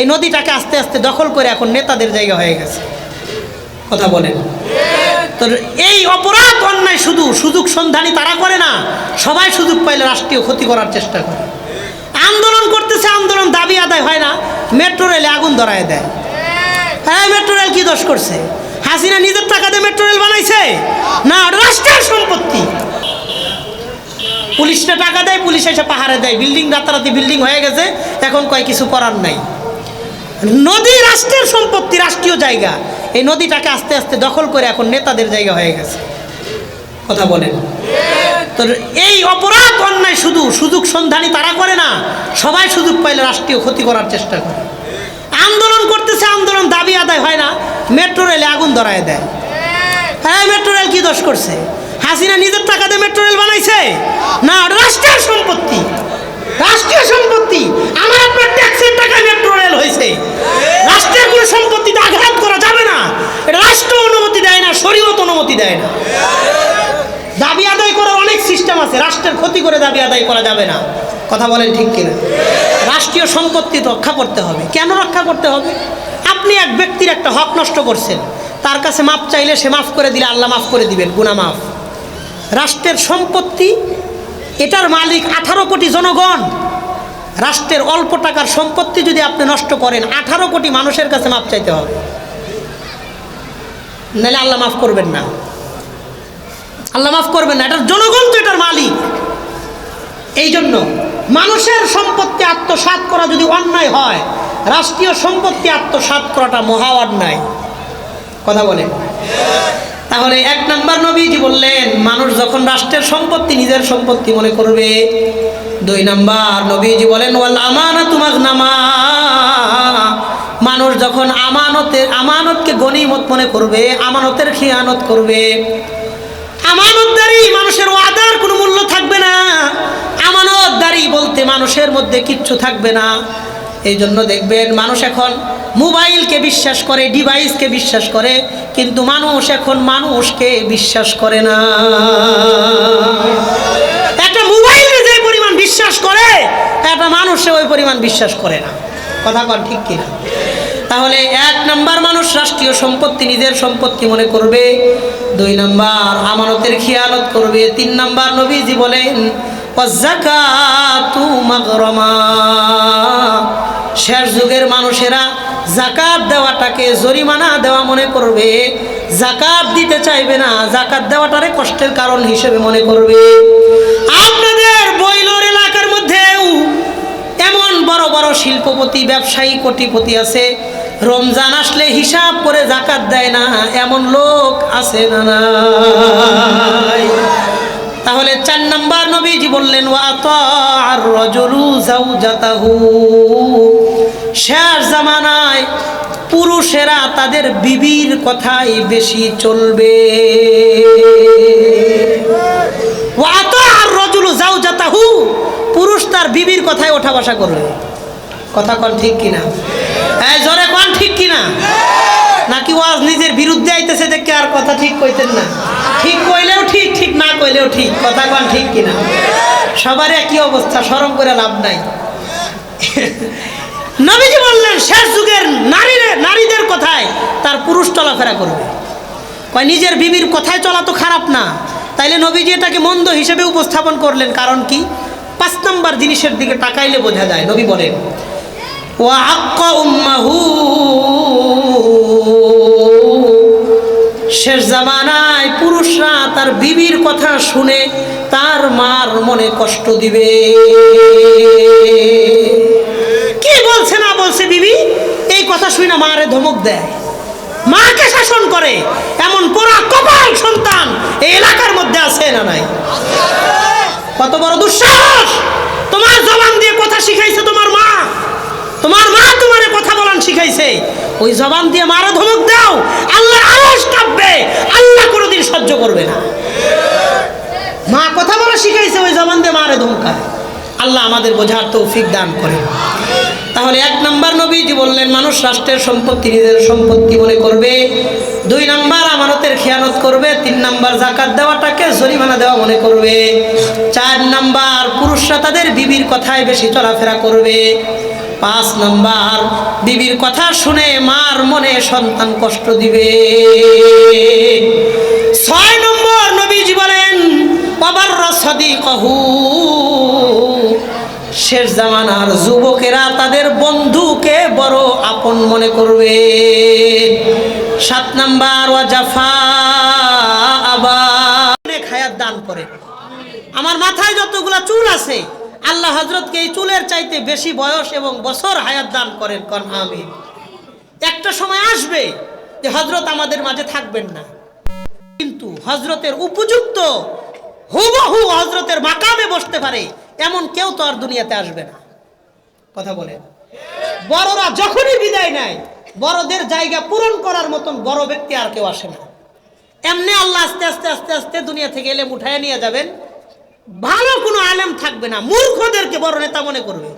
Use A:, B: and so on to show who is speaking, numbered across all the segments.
A: এই নদীটাকে আস্তে আস্তে দখল করে এখন নেতাদের জায়গা হয়ে গেছে। কথা বলেন। তো এই অপরাধ অন্যায় শুধু সুযোগ সন্ধানী তারা করে না, সবাই সুযোগ পাইলে রাষ্ট্রীয় ক্ষতি করার চেষ্টা করে। আন্দোলন করতেছে, আন্দোলন দাবি আদায় হয় না, মেট্রো রেলে আগুন ধরায় দেয়। হ্যাঁ মেট্রো রেল কি দোষ করছে? হাসিনা নিজের টাকা দিয়ে মেট্রো রেল বানাইছে? না রাষ্ট্রের সম্পত্তি। পুলিশটা টাকা দেয়, পুলিশ এসে পাহাড়ে দেয়। বিল্ডিং, রাতারাতি বিল্ডিং হয়ে গেছে, এখন কয় কিছু করার নাই। নদী রাষ্ট্রের সম্পত্তি, রাষ্ট্রীয় জায়গা। এই নদীটাকে আস্তে আস্তে দখল করে এখন নেতাদের জায়গা হয়ে গেছে। কথা বলেন। তো এই অপরাধ, অন্যায় শুধু, সুযোগ সন্ধানী তারা করে না, সবাই সুযোগ পাইলে রাষ্ট্রীয় ক্ষতি করার চেষ্টা করে। আন্দোলন করতেছে, আন্দোলন দাবি আদায় হয় না, মেট্রো রেলে আগুন ধরায় দেয়। হ্যাঁ মেট্রো রেল কি দোষ করছে? হাসিনা নিজের টাকা দিয়ে মেট্রো রেল বানাইছে? না রাষ্ট্রের সম্পত্তি। রাষ্ট্রীয় সম্পত্তি। আমার আপনার ট্যাক্সের টাকায় মেট্রো হয়েছে। রাষ্ট্রের কোনো সম্পত্তিতে আঘাত করা যাবে না। রাষ্ট্র অনুমতি দেয় না, শরীয়ত অনুমতি দেয় না। দাবি আদায় করার অনেক সিস্টেম আছে। রাষ্ট্রের ক্ষতি করে দাবি আদায় করা যাবে না। কথা বলেন ঠিক কিনা? রাষ্ট্রীয় সম্পত্তি রক্ষা করতে হবে। কেন রক্ষা করতে হবে? আপনি এক ব্যক্তির একটা হক নষ্ট করছেন। তার কাছে মাফ চাইলে সে মাফ করে দিলে আল্লাহ মাফ করে দিবেন। গুনা মাফ। রাষ্ট্রের সম্পত্তি এটার মালিক আঠারো কোটি জনগণ। রাষ্ট্রের অল্প টাকার সম্পত্তি যদি আপনি নষ্ট করেন, আঠারো কোটি মানুষের কাছে মাপ চাইতে হবে। নাহলে আল্লাহ মাফ করবেন না। আল্লাহ মাফ করবেন না, এটার জনগণ তো এটার মালিক। এই জন্য মানুষের সম্পত্তি আত্মসাৎ করা যদি অন্যায় হয়, রাষ্ট্রীয় সম্পত্তি আত্মসাৎ করাটা মহা অন্যায়। কথা বলে তাহলে এক নম্বর নবীজি বললেন, মানুষ যখন রাষ্ট্রের সম্পত্তি নিজের সম্পত্তি মনে করবে, দুই নম্বর নবীজি বলেন, ওয়াল আমানা তুমাক নামা মানুষ যখন আমানতের আমানতকে গনিমত মনে করবে, আমানতের খিয়ানত করবে, আমানতদারি মানুষের ওয়াদার কোনো মূল্য থাকবে না। আমানতদারি বলতে মানুষের মধ্যে কিচ্ছু থাকবে না। এই জন্য দেখবেন মানুষ এখন মোবাইলকে বিশ্বাস করে, ডিভাইসকে বিশ্বাস করে, কিন্তু মানুষ এখন মানুষকে বিশ্বাস করে না। একটা মোবাইলে যে পরিমাণ বিশ্বাস করে, একটা মানুষে ওই পরিমাণ বিশ্বাস করে না। কথা কন ঠিক কিনা? তাহলে এক নাম্বার মানুষ রাষ্ট্রীয় সম্পত্তি, নিজের সম্পত্তি মনে করবে। দুই নাম্বার আমানতের খেয়ালত করবে। তিন নাম্বার নবীজি বলেন। শেষ যুগের মানুষেরা জাকাত দেওয়াটাকে জরিমানা দেওয়া মনে করবে, জাকাত দিতে চাইবে না, জাকাত দেওয়াটারে কষ্টের কারণ হিসেবে মনে করবে আপনাদের বইলোর এলাকার মধ্যেও এমন বড় বড় শিল্পপতি, ব্যবসায়ী, কোটিপতি আছে, রমজান আসলে হিসাব করে জাকাত দেয় না, এমন লোক আছে না? তাহলে চার নাম্বার নবীজি বললেন শেষ জামানায় পুরুষেরা তাদের বিবির কথাই বেশি চলবে। পুরুষ তার বিবির কথায় ওঠা বসা করবে। কথা কন ঠিক কিনা? এই, জোরে কন ঠিক কিনা? নাকি ওয়াজ নিজের বিরুদ্ধে আইতেছে দেখে আর কথা ঠিক কইতেন না? ঠিক কইলেও ঠিক ঠিক না কইলেও ঠিক। কথা কন ঠিক কিনা? সবার একই অবস্থা সরম করে লাভ নাই। নবীজি বললেন, শেষ যুগের নারীরা, নারীদের কথায়? তার পুরুষ চলাফেরা করবে। কয়, নিজের বিবির কথায় চলা তো খারাপ না। তাইলে নবীজি এটাকে মন্দ হিসেবে উপস্থাপন করলেন, কারণ কি? পাঁচ নম্বর জিনিসের দিকে তাকাইলে বোঝা যায়, নবী বলেন ও আক্কা উম্মাহু শেষ জামানায় পুরুষরা তার বিবির কথা শুনে তার মার মনে কষ্ট দিবে। কি বলছে না বলছে বিবি? এই কথা শুনে মারে ধমক দেয়। মাকে শাসন করে, এমন পোড়া কপাল সন্তান এই এলাকার মধ্যে আছে না নাই? কত বড় দুঃসাহস! তোমার জবান দিয়ে কথা শিখাইছে তোমার মা। তোমার মা তোমারে কথা বলান শিখাইছে। ওই জবান দিয়ে মারো ধমক দাও আল্লাহর আওয়াজ কাঁপবে আল্লাহ কোনোদিন সহ্য করবে না। মা কথা বলা শিখাইছে, ওই জবান দিয়ে মারে ধমকায়। আল্লাহ আমাদের বোঝার তৌফিক দান করে তাহলে এক নাম্বার নবীজি বললেন, মানুষ রাষ্ট্রের সম্পত্তি, নিজের সম্পত্তি মনে করবে। দুই নাম্বার, আমানতের খেয়ানত করবে। তিন নাম্বার জাকাত দেওয়াটাকে জরিমানা দেওয়া মনে করবে। চার নাম্বার, পুরুষরা তাদের বিবির কথায় বেশি চলাফেরা করবে। পাঁচ নাম্বার, বিবির কথা শুনে মার মনে সন্তান কষ্ট দিবে। ছয় নম্বর নবীজি বলেন বাবার রসদি কহু শেষ জামানার যুবকেরা তাদের বন্ধুকে বড় আপন মনে করবে। সাত নাম্বার ওয়াজাফা আবার অনেক দান করে। আমার মাথায় যতগুলা চুল আছে, আল্লাহ হজরতকে এই চুলের চাইতে বেশি বয়স এবং বছর হায়াত দান করেন, কন আমি একটা সময় আসবে যে হজরত আমাদের মাঝে থাকবেন না। কিন্তু হজরতের উপযুক্ত হুবহু হজরতের মাকামে বসতে পারে, এমন কেউ তো আর দুনিয়াতে আসবে না। কথা বলেন। বড়রা যখনই বিদায় নেয়, বড়দের জায়গা পূরণ করার মতন বড় ব্যক্তি আর কেউ আসে না। এমনি আল্লাহ আস্তে আস্তে আস্তে আস্তে দুনিয়া থেকে এলে উঠায় নিয়ে যাবেন। ভালো কোনো আলেম থাকবে না। মূর্খদেরকে বড় নেতা মনে করবে।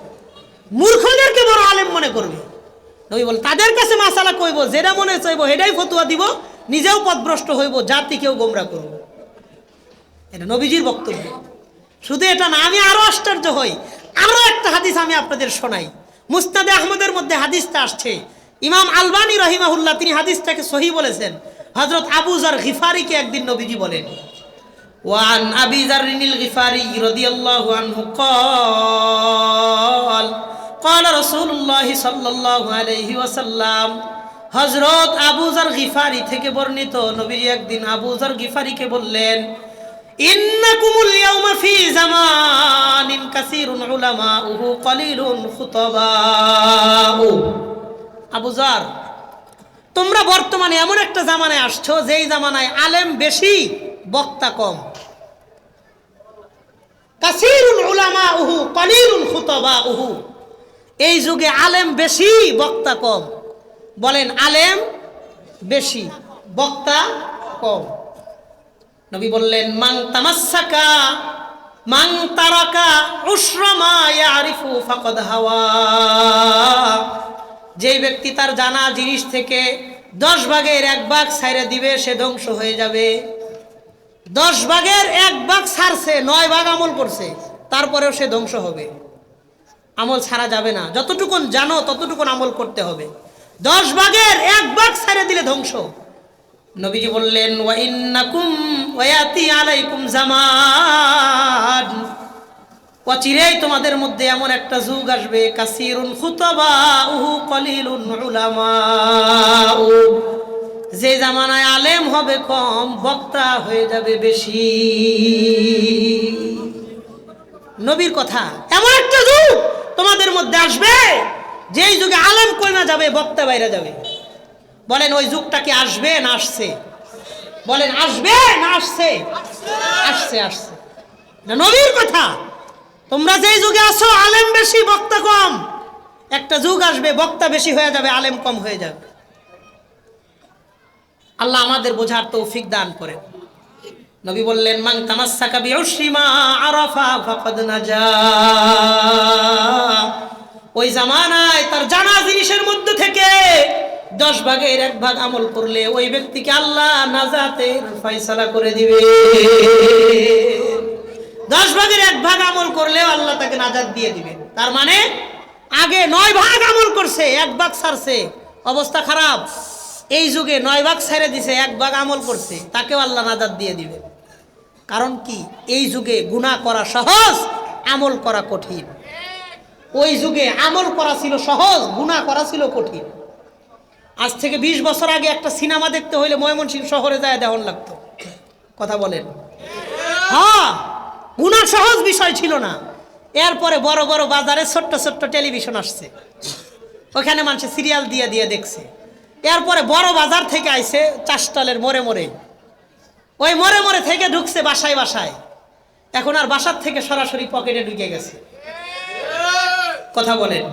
A: মূর্খদেরকে বড় আলেম মনে করবে। নবী বল, তাদের কাছে মাসালা কইব, যেটা মনে চাইব এটাই ফতুয়া দিব নিজেও পথভ্রষ্ট হইব জাতিকেও গোমরা করব এটা নবীজির বক্তব্য শুধু এটা না আমি আরো আশ্চর্য হই আরো একটা হাদিস আমি আপনাদের শোনাই মুস্তাদে আহমদের মধ্যে হাদিসটা আসছে ইমাম আলবানী রহিমাহুল্লাহ তিনি হাদিসটাকে সহি বলেছেন হজরত আবু জার গিফারিকে একদিন নবীজি বলেন وعن أبي ذر الغفاري رضي الله عنه قال قال رسول الله صلى الله عليه وسلم হজরত আবুজার গিফারি থেকে বর্ণিত নবী একদিন আবুজার গিফারিকে বললেন কাসীরুন আবুজার তোমরা বর্তমানে এমন একটা জামানায় আসছো, যেই জামানায় আলেম বেশি, বক্তা কম। উহু এই যুগে আলেম বেশি, বক্তা কম। বলেন, আলেম বেশি, বক্তা কম। নবী বললেন মাং তামাসাকা মাং তারাকা উশ্রমা ইয়ারিফু ফাকদ হাওয়া। যেই ব্যক্তি তার জানা জিনিস থেকে দশ ভাগের এক ভাগ ছাইরে দিবে, সে ধ্বংস হয়ে যাবে। দশ ভাগের এক ভাগ ছাড়ছে, নয় ভাগ আমল করছে, তারপরেও সে ধ্বংস হবে। আমল ছাড়া যাবে না। যতটুকুন জানো, ততটুকুন আমল করতে হবে। দশ ভাগের এক ভাগ ছাড়ে দিলে ধ্বংস। নবীজি বললেন ওয়াইন্নাকুম ওয়াতি আলাইকুম জামান অচিরেই তোমাদের মধ্যে এমন একটা যুগ আসবে, কাসিরুন খুতবা উহু কলিলুন উলামাউ। যে জামানায় আলেম হবে কম, বক্তা হয়ে যাবে বেশি। নবীর কথা, এমন একটা যুগ তোমাদের মধ্যে আসবে যেই যুগে আলেম কমে যাবে, বক্তা বাইরে যাবে। বলেন, ওই যুগটা কি আসবে না আসছে? বলেন, আসবে না আসছে? আসছে আসছে। না নবীর কথা। তোমরা যেই যুগে আসো আলেম বেশি, বক্তা কম। একটা যুগ আসবে, বক্তা বেশি হয়ে যাবে, আলেম কম হয়ে যাবে। আল্লাহ আমাদের বোঝার তৌফিক দান করেন। নবী বললেন, মান তামাসসাকা বিউশরিমা আরাফা ফাকাদ নাজা। ওই জামানায় তার জানা জিনিসের মধ্যে থেকে দশ ভাগের এক ভাগ আমল করলে ওই ব্যক্তিকে আল্লাহ নাজাতের ফয়সালা করে দিবে। দশ ভাগের এক ভাগ আমল করলেও আল্লাহ তাকে নাজাত দিয়ে দিবে। তার মানে আগে নয় ভাগ আমল করছে, এক ভাগ ছাড়ছে অবস্থা খারাপ। এই যুগে নয় ভাগ ছেড়ে দিছে, এক ভাগ আমল করছে। তাকেও আল্লাহ নাজাত দিয়ে দিবে। কারণ কি? এই যুগে গুনাহ করা সহজ, আমল করা কঠিন। ওই যুগে আমল করা ছিল সহজ, গুনাহ করা ছিল কঠিন। আজ থেকে ২০ বছর আগে একটা সিনেমা দেখতে হইলে ময়মনসিংহ শহরে যায় দেহন লাগতো। কথা বলেন। হ্যাঁ গুণা সহজ বিষয় ছিল না। এরপরে বড় বড় বাজারে ছোট্ট ছোট্ট টেলিভিশন আসছে। ওখানে মানুষ সিরিয়াল দিয়ে দিয়ে দেখছে। এরপরে বড় বাজার থেকে আইছে চাষটালের মোড়ে মোড়ে। ওই মোড়ে মোড়ে থেকে ঢুকছে বাসায় বাসায়। এখন আর বাসার থেকে সরাসরি পকেটে ঢুকে গেছে। কথা বলেন।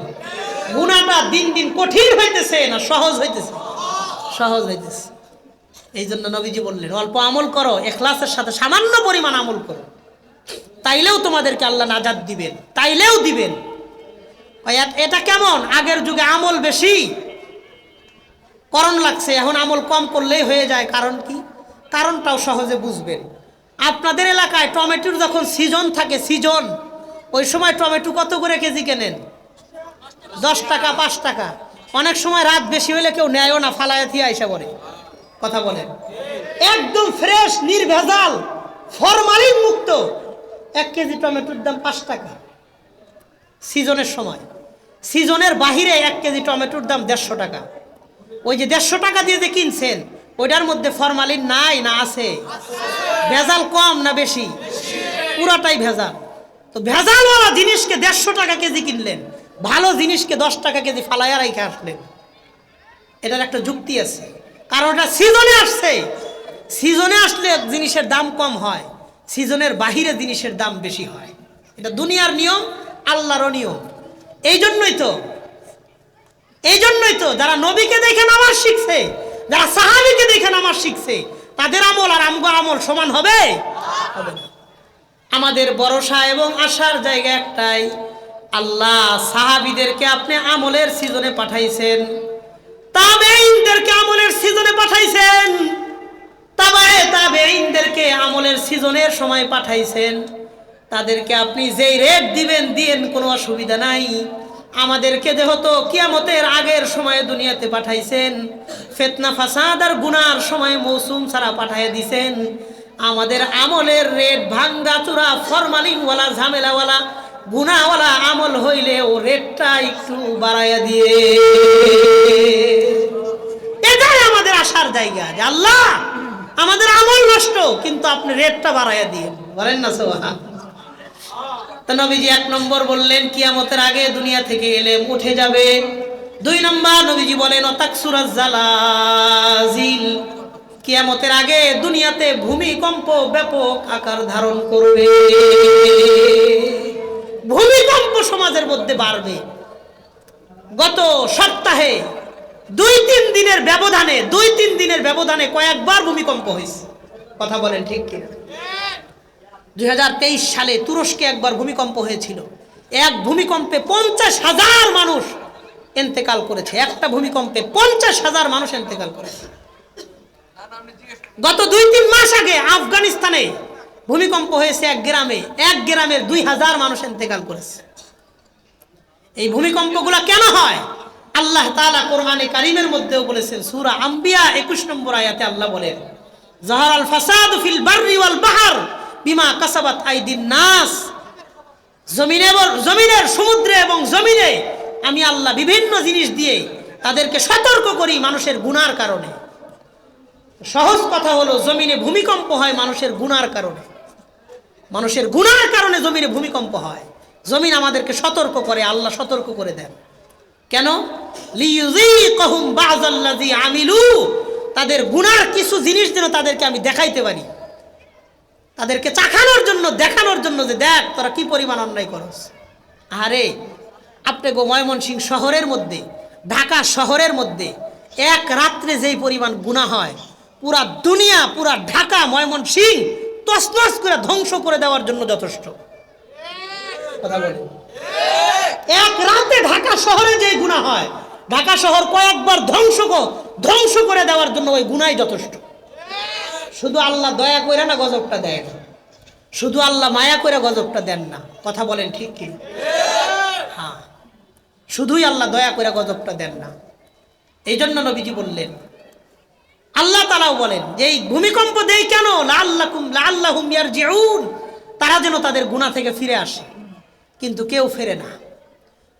A: গুণাটা দিন দিন কঠিন হইতেছে না সহজ হইতেছে? সহজ হইতেছে। এই জন্য নবীজি বললেন, অল্প আমল করো, এখলাসের সাথে সামান্য পরিমাণ আমল করো। তাইলেও তোমাদেরকে আল্লাহ নাজাদ দিবেন, তাইলেও দিবেন। এটা কেমন? আগের যুগে আমল বেশি। করণ লাগছে, এখন আমল কম করলেই হয়ে যায়, কারণ কি? কারণটাও সহজে বুঝবেন। আপনাদের এলাকায় টমেটোর যখন সিজন থাকে, সিজন, ওই সময় টমেটো কত করে কেজি কেনেন? দশ টাকা, পাঁচ টাকা। অনেক সময় রাত বেশি হলে কেউ নেয়ও না, ফালায় থিয়া আইসা পড়ে। কথা বলেন। একদম ফ্রেশ নির্ভেজাল ফরমালিন মুক্ত। এক কেজি টমেটোর দাম পাঁচ টাকা। সিজনের সময়। সিজনের বাহিরে এক কেজি টমেটোর দাম দেড়শো টাকা। ওই যে দেড়শো টাকা দিয়ে যে কিনছেন, ওইটার মধ্যে ফরমালিন নাই না আছে? ভেজাল কম না বেশি? পুরাটাই ভেজাল। তো ভেজালওয়ালা জিনিসকে দেড়শো টাকা কেজি কিনলেন। ভালো জিনিসকে দশ টাকা কেজি ফালাইয়া রেখে আসলেন। এটার একটা যুক্তি আছে। কারণ ওটা সিজনে আসছে। সিজনে আসলে জিনিসের দাম কম হয়। সিজনের বাহিরে জিনিসের দাম বেশি হয়। এটা দুনিয়ার নিয়ম, আল্লাহরও নিয়ম। এই জন্যই তো, এই জন্যই তো যারা নবীকে দেখে নামাজ শিখছে, যারা সাহাবিকে দেখে নামাজ শিখছে, তাদের আমল আর আমগো আমল সমান হবে? আমাদের ভরসা এবং আশার জায়গা একটাই আল্লাহ সাহাবিদেরকে আপনি আমলের সিজনে পাঠাইছেন তাবেইনদেরকে আমলের সিজনে পাঠাইছেন, তাবায়ে তাবেইনদেরকে আমলের সিজনের সময় পাঠাইছেন। তাদেরকে আপনি যেই রেট দিবেন, দিয়েন কোনো অসুবিধা নাই। আমাদেরকে যেহেতু কিয়ামতের আগের সময়ে দুনিয়াতে পাঠাইছেন, ফেতনা, ফাসাদ আর গুনার সময় মৌসুম ছাড়া পাঠাইয়া দিছেন। আমাদের আমলের রেট ভাঙ্গা চূড়া, ফরমালিনওয়ালা, ঝামেলাওয়ালা গুনাওয়ালা আমল হইলে ও রেটটা একটু বাড়াইয়া দিয়ে। এটাই আমাদের আসার জায়গা যে আল্লাহ, আমাদের আমল নষ্ট, কিন্তু আপনি রেটটা বাড়াইয়া দিয়ে। বলেন না সোহা তো নবীজি এক নম্বর বললেন, কিয়ামতের আগে দুনিয়া থেকে এলে উঠে যাবে। দুই নম্বর নবীজি বলেন অতাকসুরাজ জালাজিল। কিয়ামতের আগে দুনিয়াতে ভূমিকম্প ব্যাপক আকার ধারণ করবে। ভূমিকম্প সমাজের মধ্যে বাড়বে। গত সপ্তাহে দুই তিন দিনের ব্যবধানে, দুই তিন দিনের ব্যবধানে কয়েকবার ভূমিকম্প হয়েছে। কথা বলেন ঠিক কিনা? দুই সালে তুরস্কে একবার ভূমিকম্প হয়েছিল। এক ভূমিকম্পে পঞ্চাশ হাজার মানুষ এন্তেকাল করেছে। একটা ভূমিকম্পে পঞ্চাশ হাজার মানুষ এন্তেকাল করেছে। গত দুই তিন মাস আগে আফগানিস্তানে ভূমিকম্প হয়েছে এক গ্রামে, এক গ্রামের দুই হাজার মানুষ এন্তেকাল করেছে। এই ভূমিকম্পগুলো কেন হয়? আল্লাহ তালা কোরআনে কারিমের মধ্যেও বলেছেন, সূরা আম্বিয়া 21 নম্বর আয়াতে আল্লাহ বলেন জাহারাল ফাসাদু ফিল বাররি বাহর বিমা কাসাবাত আইদিন নাস। জমিনে জমিনের সমুদ্রে এবং জমিনে আমি আল্লাহ বিভিন্ন জিনিস দিয়ে তাদেরকে সতর্ক করি মানুষের গুনার কারণে। সহজ কথা হলো, জমিনে ভূমিকম্প হয় মানুষের গুনার কারণে। মানুষের গুণার কারণে জমিনে ভূমিকম্প হয়। জমিন আমাদেরকে সতর্ক করে, আল্লাহ সতর্ক করে দেন। কেন? আমিলু। তাদের গুনার কিছু জিনিস যেন তাদেরকে আমি দেখাইতে পারি। তাদেরকে চাখানোর জন্য, দেখানোর জন্য যে দেখ, তোরা কি পরিমাণ অন্যায় করস। আরে আপনি গো ময়মনসিং শহরের মধ্যে, ঢাকা শহরের মধ্যে, এক রাত্রে যেই পরিমাণ গুণা হয়, পুরা দুনিয়া, পুরা ঢাকা ময়মনসিং তসনস করে ধ্বংস করে দেওয়ার জন্য যথেষ্ট। কথা বলে। এক রাতে ঢাকা শহরে যে গুণা হয়, ঢাকা শহর কয়েকবার ধ্বংস ধ্বংস করে দেওয়ার জন্য ওই গুণাই যথেষ্ট। শুধু আল্লাহ দয়া করে না গজবটা দেয় না। শুধু আল্লাহ মায়া করে গজবটা দেন না। কথা বলেন ঠিক কি? হ্যাঁ। শুধুই আল্লাহ দয়া করে গজবটা দেন না। এই জন্য নবীজি বললেন আল্লাহ তালাও বলেন যে এই ভূমিকম্প দেই কেন? লাল্লাহুম ইয়ারজিউন। তারা যেন তাদের গুণা থেকে ফিরে আসে। কিন্তু কেউ ফেরে না।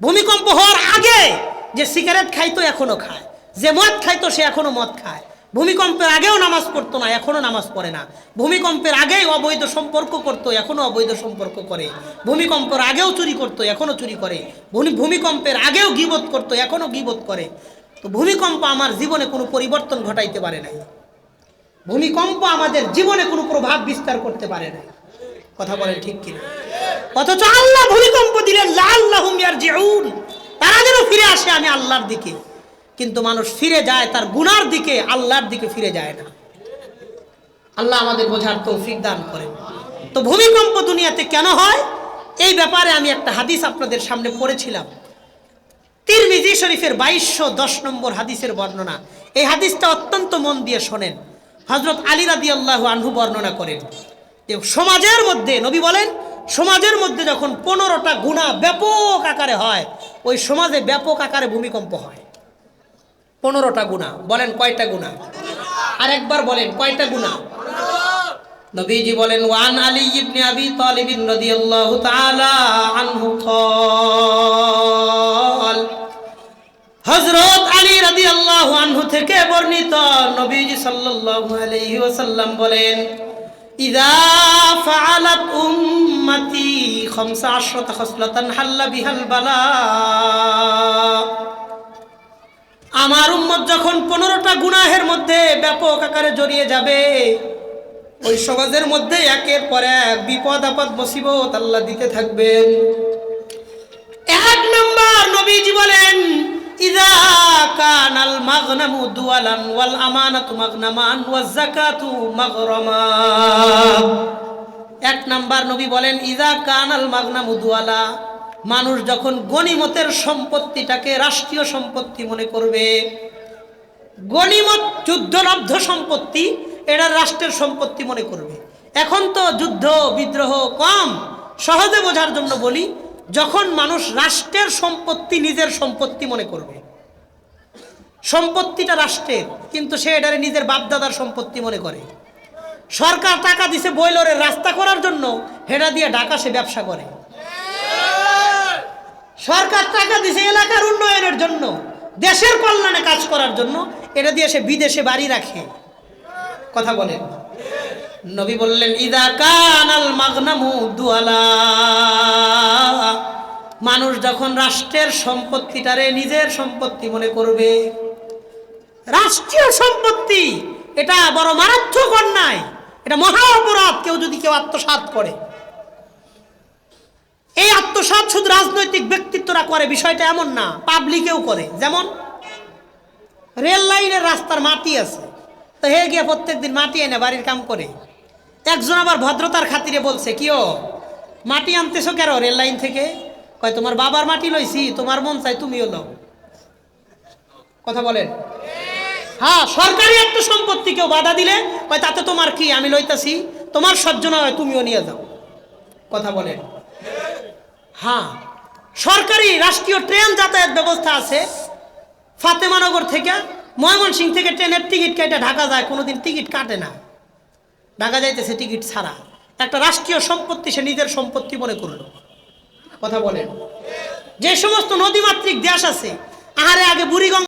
A: ভূমিকম্প হওয়ার আগে যে সিগারেট খাইতো এখনও খায়। যে মদ খাইতো সে এখনও মদ খায়। ভূমিকম্পের আগেও নামাজ পড়তো না, এখনও নামাজ পড়ে না। ভূমিকম্পের আগেই অবৈধ সম্পর্ক করতো, এখনও অবৈধ সম্পর্ক করে। ভূমিকম্পের আগেও চুরি করতো, এখনও চুরি করে। ভূমি- ভূমিকম্পের আগেও গিবত করতো, এখনও গিবত করে। তো ভূমিকম্প আমার জীবনে কোনো পরিবর্তন ঘটাইতে পারে নাই। ভূমিকম্প আমাদের জীবনে কোনো প্রভাব বিস্তার করতে পারে না কথা বলেন ঠিক কিনা? অথচ আল্লাহ ভূমিকম্প দিলেন ইয়ারজিউন। তারা যেন ফিরে আসে আমি আল্লাহর দিকে। কিন্তু মানুষ ফিরে যায় তার গুনার দিকে, আল্লাহর দিকে ফিরে যায় না। আল্লাহ আমাদের বোঝার তৌফিক দান করেন। তো ভূমিকম্প দুনিয়াতে কেন হয়? এই ব্যাপারে আমি একটা হাদিস আপনাদের সামনে পড়েছিলাম। তিরমিজি শরীফের বাইশশো দশ নম্বর হাদিসের বর্ণনা। এই হাদিসটা অত্যন্ত মন দিয়ে শোনেন। হজরত আলী রাদি আল্লাহ আনহু বর্ণনা করেন যে সমাজের মধ্যে, নবী বলেন, সমাজের মধ্যে যখন পনেরোটা গুণা ব্যাপক আকারে হয়, ওই সমাজে ব্যাপক আকারে ভূমিকম্প হয়। পনেরোটা গুণা। বলেন কয়টা গুণা? আর একবার বলেন কয়টা গুণা? নবীজি বলেন, ওয়ান আলী ইবনে আবি তালিবিন রাদিয়াল্লাহু তাআলা আনহু ক্বাল হযরত আলী রাদিয়াল্লাহু আনহু থেকে বর্ণিত নবীজি সাল্লাল্লাহু আলাইহি ওয়াসাল্লাম বলেন, ইদা ফাআলাত উম্মতি 15 খসলাতান হাল্লা বিহাল বালা। আমার উম্মত যখন পনেরোটা গুনাহের মধ্যে ব্যাপক আকারে জড়িয়ে যাবে, ওই সমাজের মধ্যে একের পর এক বিপদ, আপদ, মুসিবত আল্লাহ দিতে থাকবেন। এক নম্বর নবীজি বলেন ইদা কানাল মাগনামু দুয়ালান ওয়াল আমানাতু মাগনামান ওয়াজ এক নাম্বার নবী বলেন, ইদা কানাল মাগনামু দুয়ালা, মানুষ যখন গনিমতের সম্পত্তিটাকে রাষ্ট্রীয় সম্পত্তি মনে করবে গনিমত যুদ্ধলব্ধ সম্পত্তি এটা রাষ্ট্রের সম্পত্তি মনে করবে। এখন তো যুদ্ধ, বিদ্রোহ কম, সহজে বোঝার জন্য বলি যখন মানুষ রাষ্ট্রের সম্পত্তি নিজের সম্পত্তি মনে করবে। সম্পত্তিটা রাষ্ট্রের, কিন্তু সে এটারে নিজের বাপদাদার সম্পত্তি মনে করে। সরকার টাকা দিছে বইলরের রাস্তা করার জন্য, হেডা দিয়ে ঢাকা সে ব্যবসা করে। সরকার টাকা দিছে এলাকার উন্নয়নের জন্য, দেশের কল্যাণে কাজ করার জন্য, এটা দিয়ে সে বিদেশে বাড়ি রাখে। কথা বলেন। নবী বললেন, ইদা কানাল মাগনামু দুয়ালা। যখন রাষ্ট্রের সম্পত্তিটারে নিজের সম্পত্তি মনে করবে, রাষ্ট্রীয় সম্পত্তি, এটা বড় মারাত্মক অন্যায়, এটা মহা অপরাধ, কেউ যদি কেউ আত্মসাৎ করে। এই আত্মসাৎ শুধু রাজনৈতিক ব্যক্তিত্বরা করে, বিষয়টা এমন না, পাবলিকেও করে। যেমন, রেল লাইনের রাস্তার মাটি আছে, তো হে গিয়ে প্রত্যেকদিন মাটি এনে বাড়ির কাম করে। একজন আবার ভদ্রতার খাতিরে বলছে কিও মাটি আনতেছো কেন রেল লাইন থেকে? কয়, তোমার বাবার মাটি লইছি, তোমার মন চাই তুমিও লও। কথা বলেন। হ্যাঁ সরকারি একটা সম্পত্তি কেউ বাধা দিলে, কয়, তাতে তোমার কি? আমি লইতাছি, তোমার সজ্জনা হয়, তুমিও নিয়ে যাও। কথা বলেন। হ্যাঁ সরকারি রাষ্ট্রীয় ট্রেন যাতায়াত ব্যবস্থা আছে। ফাতেমানগর থেকে, ময়মনসিং থেকে ট্রেনের টিকিট কেটে ঢাকা যায়, কোনোদিন টিকিট কাটে না। ঢাকা যাইতেছে টিকিট ছাড়া। একটা রাষ্ট্রীয় সম্পত্তি সে নিজের সম্পত্তি মনে করল। কথা বলেন। যে সমস্ত নদীমাতৃক দেশ আছে আহারে আগে বুড়িগঙ্গা